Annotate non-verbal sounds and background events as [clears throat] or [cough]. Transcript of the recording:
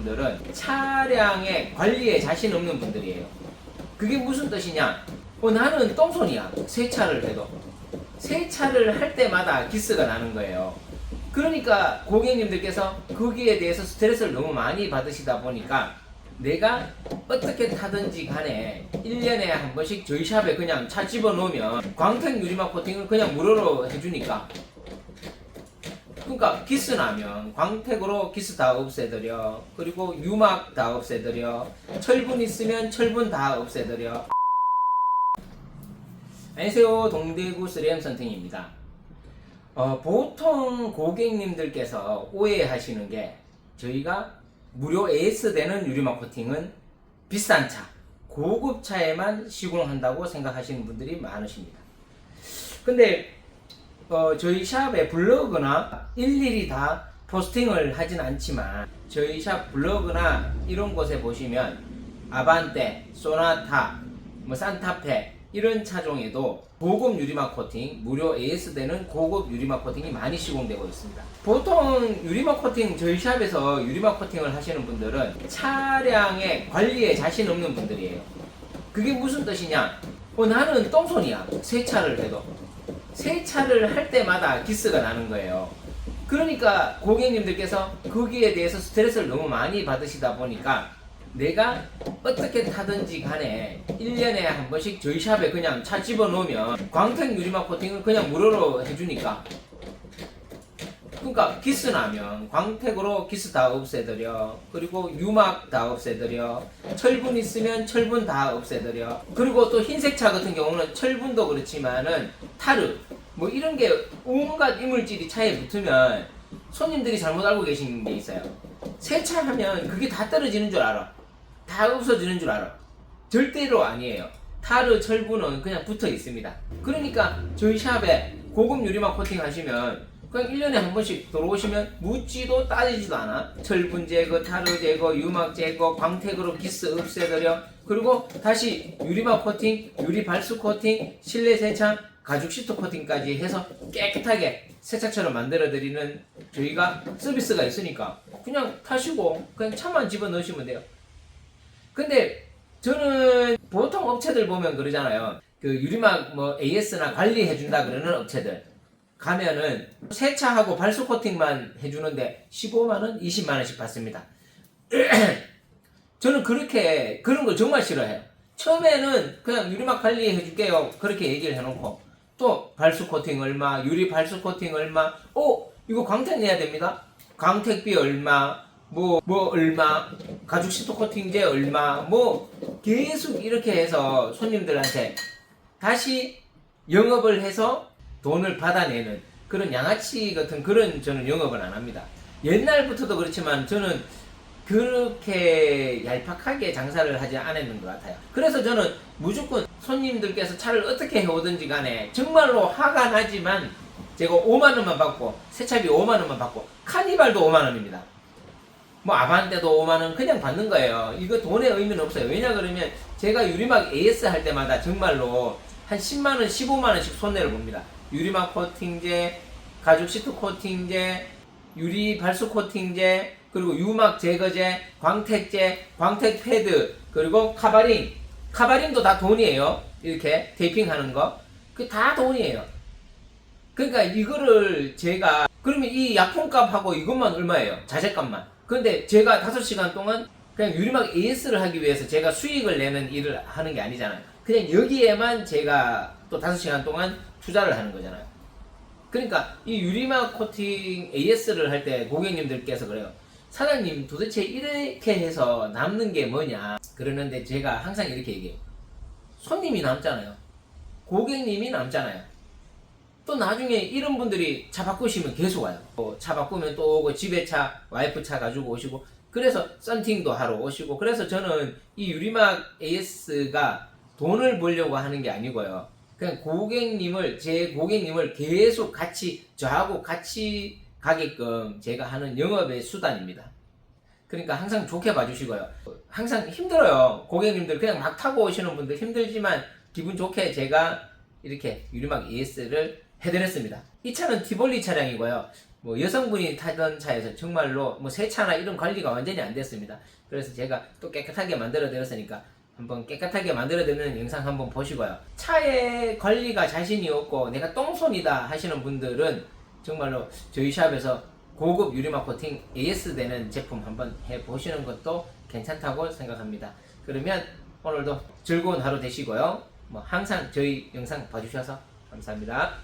분들은 차량의 관리에 자신 없는 분들이에요. 그게 무슨 뜻이냐? 어, 나는 똥손이야. 세차를 해도. 세차를 할 때마다 기스가 나는 거예요. 그러니까 고객님들께서 거기에 대해서 스트레스를 너무 많이 받으시다 보니까 내가 어떻게 타든지 간에 1년에 한 번씩 저희 샵에 그냥 차 집어넣으면 광택 유리막 코팅을 그냥 무료로 해주니까 그러니까 기스 나면 광택으로 기스 다 없애드려. 그리고 유막 다 없애드려. 철분 있으면 철분 다 없애드려. 안녕하세요. 동대구 3M 선생입니다. 어, 보통 고객님들께서 오해하시는 게 저희가 무료 AS 되는 유리막 코팅은 비싼 차, 고급 차에만 시공한다고 생각하시는 분들이 많으십니다. 근데 어, 저희 샵의 블로그나 일일이 다 포스팅을 하진 않지만 저희 샵 블로그나 이런 곳에 보시면 아반떼, 소나타, 뭐 산타페 이런 차종에도 고급 유리막 코팅, 무료 AS 되는 고급 유리막 코팅이 많이 시공되고 있습니다. 보통 유리막 코팅 저희 샵에서 유리막 코팅을 하시는 분들은 차량의 관리에 자신 없는 분들이에요. 그게 무슨 뜻이냐? 어, 나는 똥손이야. 세차를 해도. 세차를 할 때마다 기스가 나는 거예요. 그러니까 고객님들께서 거기에 대해서 스트레스를 너무 많이 받으시다 보니까 내가 어떻게 타든지 간에 1년에 한 번씩 저희 샵에 그냥 차 집어넣으면 광택 유리막 코팅을 그냥 무료로 해주니까 그러니까 기스 나면 광택으로 기스 다 없애드려. 그리고 유막 다 없애드려. 철분 있으면 철분 다 없애드려. 그리고 또 흰색 차 같은 경우는 철분도 그렇지만은 타르. 뭐 이런 게 온갖 이물질이 차에 붙으면 손님들이 잘못 알고 계신 게 있어요. 세차하면 그게 다 떨어지는 줄 알아. 다 없어지는 줄 알아. 절대로 아니에요. 타르 철분은 그냥 붙어 있습니다. 그러니까 저희 샵에 고급 유리막 코팅 하시면 그냥 1년에 한 번씩 들어오시면 묻지도 따지지도 않아. 철분 제거, 타르 제거, 유막 제거, 광택으로 기스 없애드려. 그리고 다시 유리막 코팅, 유리 발수 코팅, 실내 세차, 가죽 시트 코팅까지 해서 깨끗하게 세차처럼 만들어드리는 저희가 서비스가 있으니까 그냥 타시고 그냥 차만 집어 넣으시면 돼요. 근데 저는 보통 업체들 보면 그러잖아요. 그 유리막 뭐 AS나 관리해준다 그러는 업체들. 가면은 세차하고 발수 코팅만 해주는데 15만원, 20만원씩 받습니다. [clears throat] 저는 그렇게, 그런 걸 정말 싫어해요. 처음에는 그냥 유리막 관리 해줄게요. 그렇게 얘기를 해놓고, 또 발수 코팅 얼마, 유리 발수 코팅 얼마, 어, 이거 광택 내야 됩니다. 광택비 얼마, 뭐, 뭐, 얼마, 가죽 시트 코팅제 얼마, 뭐, 계속 이렇게 해서 손님들한테 다시 영업을 해서 돈을 받아내는 그런 양아치 같은 그런 저는 영업은 안 합니다. 옛날부터도 그렇지만 저는 그렇게 얄팍하게 장사를 하지 않았는 것 같아요. 그래서 저는 무조건 손님들께서 차를 어떻게 해오든지 간에 정말로 화가 나지만 제가 5만원만 받고 세차비 5만원만 받고 카니발도 5만원입니다. 뭐 아반떼도 5만원 그냥 받는 거예요. 이거 돈의 의미는 없어요. 왜냐 그러면 제가 유리막 AS 할 때마다 정말로 한 10만원, 15만원씩 손해를 봅니다. 유리막 코팅제, 가죽 시트 코팅제, 유리 발수 코팅제, 그리고 유막 제거제, 광택제, 광택 패드, 그리고 카바린. 카바린도 다 돈이에요. 이렇게 테이핑 하는 거. 그 다 돈이에요. 그러니까 이거를 제가 그러면 이 약품값하고 이것만 얼마예요? 자재값만. 근데 제가 5시간 동안 그냥 유리막 AS를 하기 위해서 제가 수익을 내는 일을 하는 게 아니잖아요. 그냥 여기에만 제가 또 5시간 동안 투자를 하는 거잖아요. 그러니까 이 유리막 코팅 AS를 할 때 고객님들께서 그래요. 사장님 도대체 이렇게 해서 남는 게 뭐냐 그러는데 제가 항상 이렇게 얘기해요. 손님이 남잖아요. 고객님이 남잖아요. 또 나중에 이런 분들이 차 바꾸시면 계속 와요. 또차 바꾸면 또 오고 집에 차, 와이프 차 가지고 오시고 그래서 썬팅도 하러 오시고 그래서 저는 이 유리막 AS가 돈을 벌려고 하는 게 아니고요. 그냥 고객님을 제 고객님을 계속 같이 저하고 같이 가게끔 제가 하는 영업의 수단입니다. 그러니까 항상 좋게 봐주시고요. 항상 힘들어요. 고객님들 그냥 막 타고 오시는 분들 힘들지만 기분 좋게 제가 이렇게 유리막 AS를 해드렸습니다. 이 차는 티볼리 차량이고요. 뭐 여성분이 타던 차에서 정말로 뭐 세차나 이런 관리가 완전히 안 됐습니다. 그래서 제가 또 깨끗하게 만들어 드렸으니까 한번 깨끗하게 만들어 드리는 영상 한번 보시고요. 차에 관리가 자신이 없고 내가 똥손이다 하시는 분들은 정말로 저희 샵에서 고급 유리막 코팅 AS 되는 제품 한번 해 보시는 것도 괜찮다고 생각합니다. 그러면 오늘도 즐거운 하루 되시고요. 뭐 항상 저희 영상 봐주셔서 감사합니다.